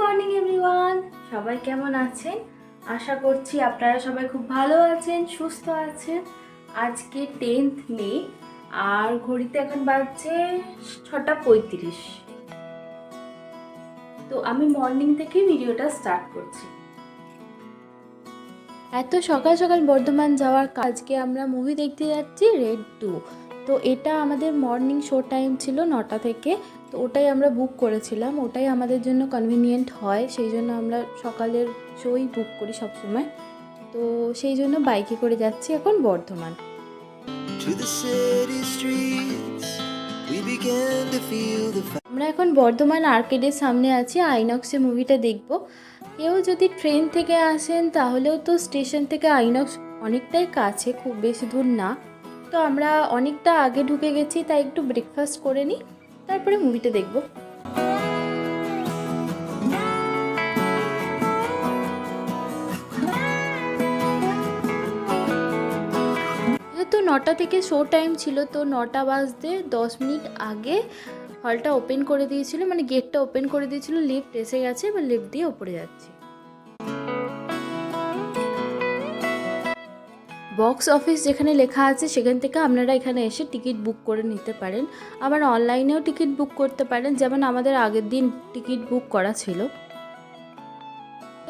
Morning everyone সবাই কেমন আছেন? আশা করছি আপনারা সবাই খুব ভালো আছেন, সুস্থ আছেন। আজকে টেন্থ মে আর ঘড়িতে এখন বাজছে ছটা পঁয়ত্রিশ। তো আমি মর্নিং থেকে ভিডিওটা স্টার্ট করছি। এত সকাল সকাল বর্ধমান যাওয়ার কাজকে আমরা মুভি দেখতে যাচ্ছি রেড টু তো এটা আমাদের মর্নিং শো টাইম ছিল নটা থেকে। তো ওটাই আমরা বুক করেছিলাম। ওটাই আমাদের জন্য কনভিনিয়েন্ট হয়। সেই জন্য আমরা সকালের শোই বুক করি সবসময়। তো সেই জন্য বাইকে করে যাচ্ছি এখন বর্ধমান. আমরা এখন বর্ধমান আর্কেডের সামনে আছি। আইনক্সে মুভিটা দেখব। কেউ যদি ট্রেন থেকে আসেন তাহলেও তো স্টেশন থেকে আইনক্স অনেকটাই কাছে খুব বেশি দূর না। তো আমরা অনেকটা আগে ঢুকে গেছি, তাই একটু ব্রেকফাস্ট করে নিই, তারপরে মুভিটা দেখব। যেহেতু নটা থেকে শো টাইম ছিল, তো নটা বাজতে দশ মিনিট আগে হলটা ওপেন করে দিয়েছিল মানে গেটটা ওপেন করে দিয়েছিল লিফট এসে গেছে, এবার লিফট দিয়ে ওপরে যাচ্ছি। বক্স অফিস যেখানে লেখা আছে, সেখান থেকে আপনারা এখানে এসে টিকিট বুক করে নিতে পারেন। আবার অনলাইনেও টিকিট বুক করতে পারেন, যেমন আমাদের আগের দিন টিকিট বুক করা ছিল।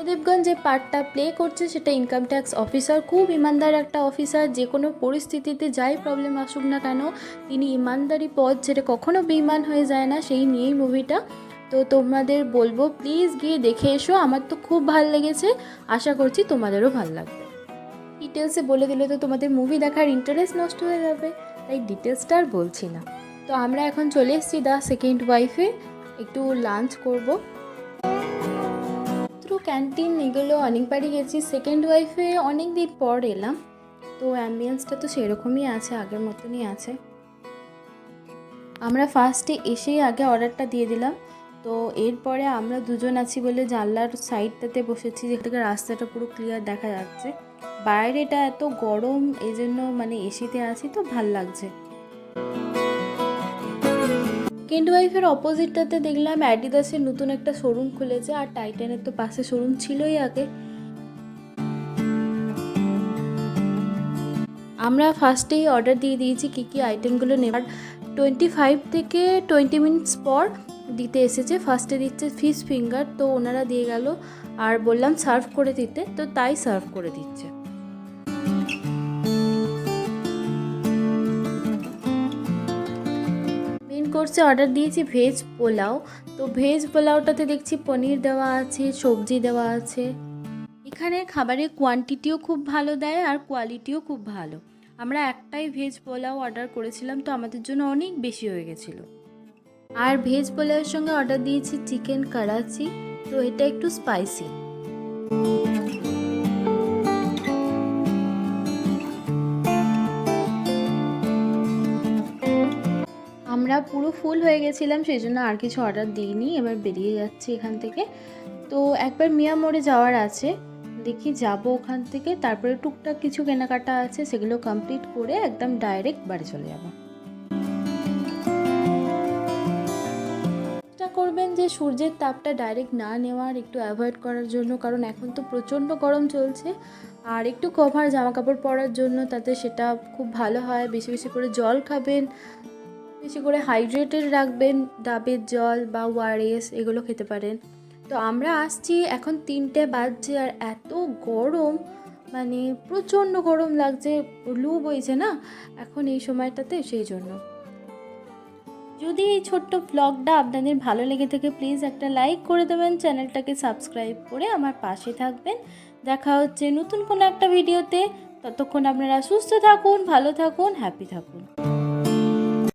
দেবগঞ্জ যে পার্টটা প্লে করছে, সেটা ইনকাম ট্যাক্স অফিসার খুব ইমানদার একটা অফিসার যে কোনো পরিস্থিতিতে যাই প্রবলেম আসুক না কেন, তিনি ইমানদারি পথ ছেড়ে কখনো বেইমান হয়ে যায় না, সেই নিয়েই মুভিটা তো তোমাদের বলব প্লিজ গিয়ে দেখে এসো, আমার তো খুব ভালো লেগেছে। আশা করছি তোমাদেরও ভালো লাগবে। ডিটেলসে বলে দিলে তো তোমাদের মুভি দেখার ইন্টারেস্ট নষ্ট হয়ে যাবে। তাই ডিটেলসটা আর বলছি না। তো আমরা এখন চলে এসেছি দ্য সেকেন্ড ওয়াইফে একটু লাঞ্চ করব। থ্রু ক্যান্টিন এগুলো অনেকবারই গেছি। সেকেন্ড ওয়াইফে অনেক দিন পর এলাম। তো অ্যাম্বিয়েন্সটা তো সেরকমই আছে, আগের মতনই আছে। আমরা ফার্স্টে এসেই আগে অর্ডারটা দিয়ে দিলাম। তো এরপরে আমরা দুজন আছি বলে জানলার সাইডটাতে বসেছি থেকে রাস্তাটা পুরো ক্লিয়ার দেখা যাচ্ছে। বাইরেটা এত গরম এই জন্য মানে এসিতে আছি তো, ভালো লাগছে। কেন্ড ওয়াইফের অপোজিটটাতে দেখলাম অ্যাডিদাসের নতুন একটা শোরুম খুলেছে, আর টাইটানের তো পাশে শোরুম ছিলই আগে। আমরা ফার্স্টেই অর্ডার দিয়ে দিয়েছি কী কী আইটেমগুলো নেবার। টোয়েন্টি ফাইভ থেকে টোয়েন্টি মিনিটস পর দিতে এসেছে ফার্স্টে দিচ্ছে ফিশ ফিঙ্গার তো ওনারা দিয়ে গেল আর বললাম সার্ভ করে দিতে, তো তাই সার্ভ করে দিচ্ছে। কোর্সে অর্ডার দিয়েছি ভেজ পোলাও, তো ভেজ পোলাওটাতে দেখছি পনির দেওয়া আছে, সবজি দেওয়া আছে। এখানে খাবারের কোয়ান্টিটিও খুব ভালো দেয় আর কোয়ালিটিও খুব ভালো। আমরা একটাই ভেজ পোলাও অর্ডার করেছিলাম, তো আমাদের জন্য অনেক বেশি হয়ে গেছিল। আর ভেজ পোলাওয়ের সঙ্গে অর্ডার দিয়েছি চিকেন করাচি, তো এটা একটু স্পাইসি আমরা পুরো ফুল হয়ে গেছিলাম, সেই জন্য আর কিছু অর্ডার দিইনি, এবার বেরিয়ে যাচ্ছি এখান থেকে। তো একবার মিয়া মোড়ে যাওয়ার আছে, দেখি যাব ওখান থেকে, তারপরে টুকটাক কিছু কেনাকাটা আছে, সেগুলো কমপ্লিট করে একদম ডাইরেক্ট বাড়ি চলে যাব। করবেন যে সূর্যের তাপটা ডাইরেক্ট না নেওয়ার একটু অ্যাভয়েড করার জন্য, কারণ এখন তো প্রচণ্ড গরম চলছে। আর একটু কভার জামা কাপড় পরার জন্য তাতে সেটা খুব ভালো হয়। বেশি বেশি করে জল খাবেন, বেশি করে হাইড্রেটেড রাখবেন, ডাবের জল বা ওয়ারেস এগুলো খেতে পারেন। তো আমরা আসছি, এখন তিনটে বাজছে আর এত গরম মানে প্রচণ্ড গরম লাগছে, লু বইছে না এখন এই সময়টাতে, সেই জন্য। যদি এই ছোট্ট ব্লগটা আপনাদের ভালো লেগে থাকে প্লিজ একটা লাইক করে দেবেন, চ্যানেলটাকে সাবস্ক্রাইব করে আমার পাশে থাকবেন। দেখা হচ্ছে নতুন কোনো একটা ভিডিওতে ততক্ষণ আপনারা সুস্থ থাকুন, ভালো থাকুন হ্যাপি থাকুন।